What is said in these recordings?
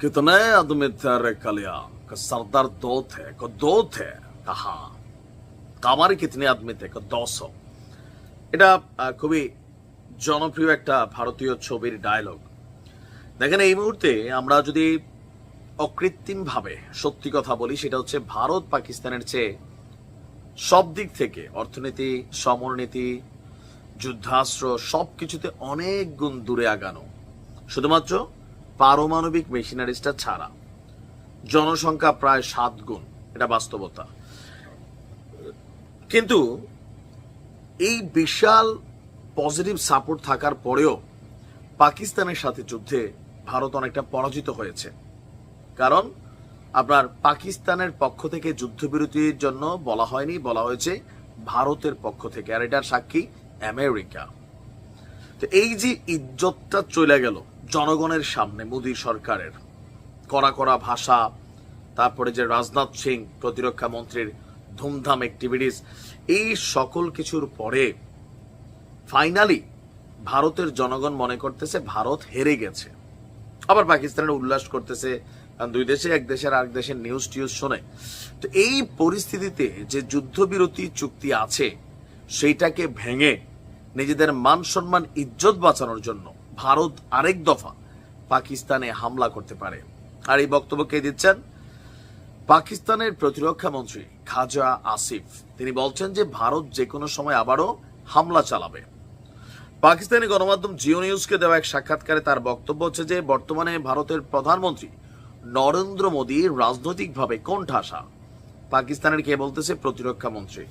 कितने आदमी तेरे कलिया का सरदार दो थे को दो थे कहा কামারে কিতনে আদমি थे को दो सौ এটা আহ, খুবই জনপ্রিয় একটা ভারতীয় ছবির ডায়লগ দেখেন এই মুহূর্তে আমরা যদি অকৃত্রিম ভাবে সত্যি কথা বলি সেটা হচ্ছে ভারত পাকিস্তানের চেয়ে সব দিক থেকে অর্থনীতি সমরনীতি যুদ্ধাস্ত্র সবকিছুতে অনেক গুণ দূরে আগানো শুধুমাত্র পারমাণবিক মেশিনারিজটা ছাড়া। জনসংখ্যা প্রায় সাত গুণ, এটা বাস্তবতা। কিন্তু এই বিশাল পজিটিভ সাপোর্ট থাকার পরেও পাকিস্তানের সাথে যুদ্ধে ভারত অনেকটা পরাজিত হয়েছে। কারণ আপনার পাকিস্তানের পক্ষ থেকে যুদ্ধবিরতির জন্য বলা হয়নি, বলা হয়েছে ভারতের পক্ষ থেকে, আর এটার সাক্ষী আমেরিকা। তো এই যে ইজ্জতটা চলে গেল জনগণের সামনে মোদী সরকারের, কড়া কড়া ভাষা, তারপরে যে রাজনাথ সিং, প্রতিরক্ষা মন্ত্রীর ধুমধাম অ্যাক্টিভিটিস এই সকল কিছুর পরে ফাইনালি ভারতের জনগণ মনে করতেছে ভারত হেরে গেছে। আবার পাকিস্তানের উল্লাস করতেছে দুই দেশে এক দেশের আরেক দেশের নিউজ টিউজ শোনে। তো এই পরিস্থিতিতে যে যুদ্ধবিরতি চুক্তি আছে, সেইটাকে ভেঙে নিজেদের মান সম্মান, ইজ্জত বাঁচানোর জন্য ভারত আরেক দফা পাকিস্তানে হামলা করতে পারে। আর এই বক্তব্য কে দিচ্ছেন? পাকিস্তানের প্রতিরক্ষা মন্ত্রী খাজা আসিফ। তিনি বলছেন যে, ভারত যে কোনো সময় আবারও হামলা চালাবে। পাকিস্তানি গণমাধ্যম জিও নিউজকে দেওয়া এক সাক্ষাৎকারে তার বক্তব্য হচ্ছে যে, বর্তমানে ভারতের প্রধানমন্ত্রী নরেন্দ্র মোদী রাজনৈতিকভাবে কোণঠাসা। পাকিস্তানের কে বলতেছে? প্রতিরক্ষা মন্ত্রী।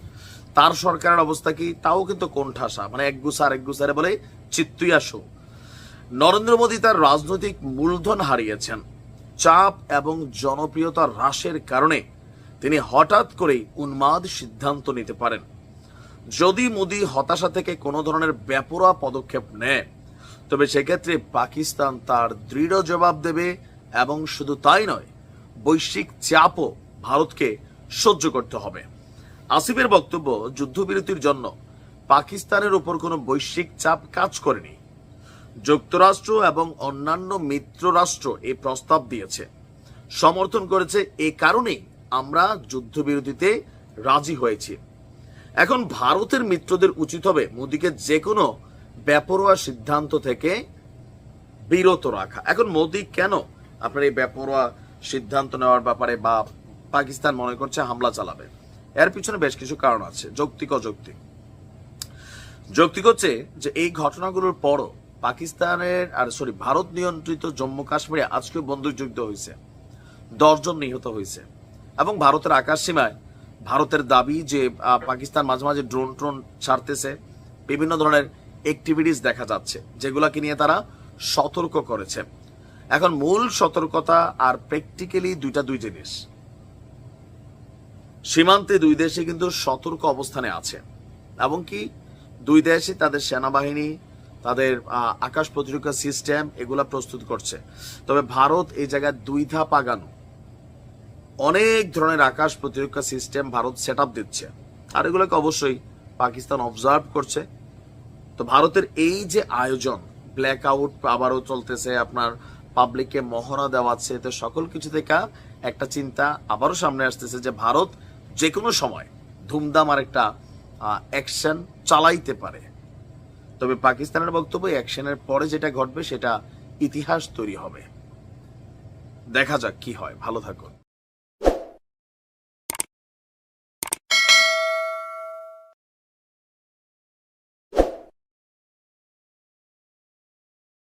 তার সরকারের অবস্থা কি? তাও কিন্তু কোণঠাসা। মানে এক গুসা আরেক গুসারে বলে চিত্তুই আসো নরেন্দ্র মোদী তার রাজনৈতিক মূলধন হারিয়েছেন। চাপ এবং জনপ্রিয়তা হ্রাসের কারণে তিনি হঠাৎ করেই উন্মাদ সিদ্ধান্ত নিতে পারেন। যদি মোদী হতাশা থেকে কোনো ধরনের বেপরোয়া পদক্ষেপ নেয়, তবে সেক্ষেত্রে পাকিস্তান তার দৃঢ় জবাব দেবে এবং শুধু তাই নয়, বৈশ্বিক চাপও ভারতকে সহ্য করতে হবে। আসিফের বক্তব্য যুদ্ধবিরতির জন্য পাকিস্তানের উপর কোনো বৈশ্বিক চাপ কাজ করেনি। যুক্তরাষ্ট্র এবং অন্যান্য মিত্র রাষ্ট্র এই প্রস্তাব দিয়েছে। সমর্থন করেছে এ কারণেই আমরা যুদ্ধবিরতিতে রাজি হয়েছি। এখন ভারতের মিত্রদের উচিত হবে মোদীকে যে কোনো বেপরোয়া সিদ্ধান্ত থেকে বিরত রাখা। এখন মোদী কেন আপনার এই বেপরোয়া সিদ্ধান্ত নেওয়ার ব্যাপারে বা পাকিস্তান মনে করছে হামলা চালাবে। এর পিছনে বেশ কিছু কারণ আছে, যৌক্তিক, অযৌক্তিক। যৌক্তিক হচ্ছে যে এই ঘটনাগুলোর পরও পাকিস্তানের আর সরি, ভারত নিয়ন্ত্রিত জম্মু কাশ্মীরে আজকে বন্দুকযুদ্ধ হয়েছে। দশজন নিহত হয়েছে। এবং ভারতের আকাশ সীমায় ভারতের দাবি যে পাকিস্তান মাঝে মাঝে ড্রোন, ট্রোন ছাড়তেছে, বিভিন্ন ধরনের অ্যাক্টিভিটিস দেখা যাচ্ছে, যেগুলোকে নিয়ে তারা সতর্ক করেছে। এখন মূল সতর্কতা আর প্র্যাকটিক্যালি দুইটা দুই জিনিস। সীমান্তে দুই দেশে কিন্তু সতর্ক অবস্থানে আছে। এবং কি, দুই দেশে তাদের সেনাবাহিনী, তাদের আকাশ প্রতিরক্ষা সিস্টেম এগুলা প্রস্তুত করছে। তবে ভারত এই জায়গায় দুই ধাপ আগানো। অনেক ধরনের আকাশ প্রতিরক্ষা সিস্টেম ভারত সেট দিচ্ছে। আর এগুলোকে অবশ্যই পাকিস্তান অবজার্ভ করছে। তো ভারতের এই যে আয়োজন ব্ল্যাক আউট আবারও চলতেছে, আপনার পাবলিককে মহড়া দেওয়াচ্ছে তো সকল কিছু থেকে একটা চিন্তা আবারও সামনে আসতেছে যে ভারত যে কোনো সময় ধুমধাম আর একটা অ্যাকশন চালাইতে পারে। তবে পাকিস্তানের বক্তব্য অ্যাকশনের পরে যেটা ঘটবে, সেটা ইতিহাস তৈরি হবে। দেখা যাক কি হয়। ভালো থাকুন।